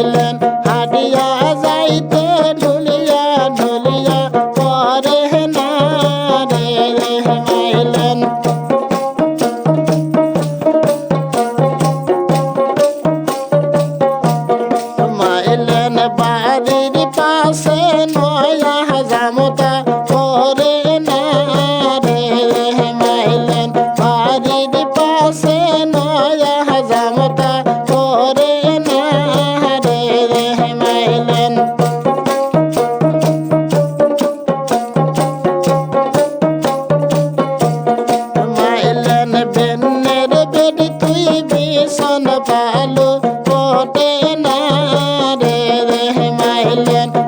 island. Yeah.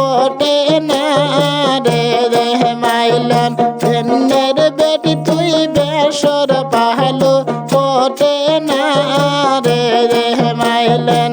ওঠে না রে রে মাইলাম ধন্যের বেটি তুই বেসর পাহালো। ওঠে না রে রে মাইলাম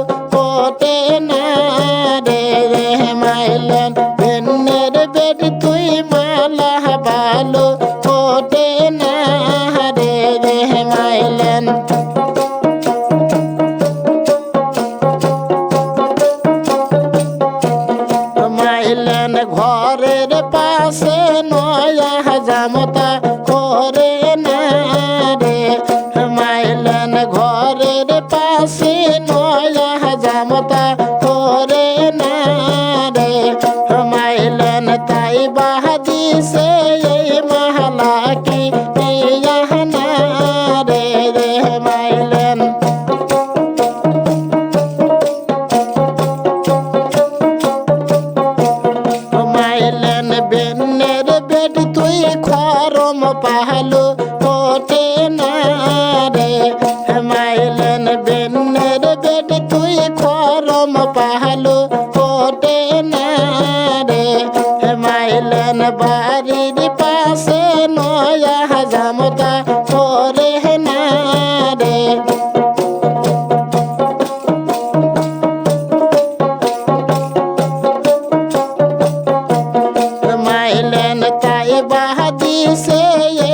And. বেনের গেট তুই খরম পাহালো, কোটে না রে মাইলেন বাড়ির পাশে নয়া হাজামতা করে না রে মাইলেন তাই বাহাদি সে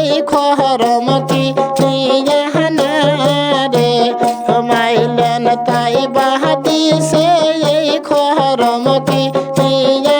Yeah.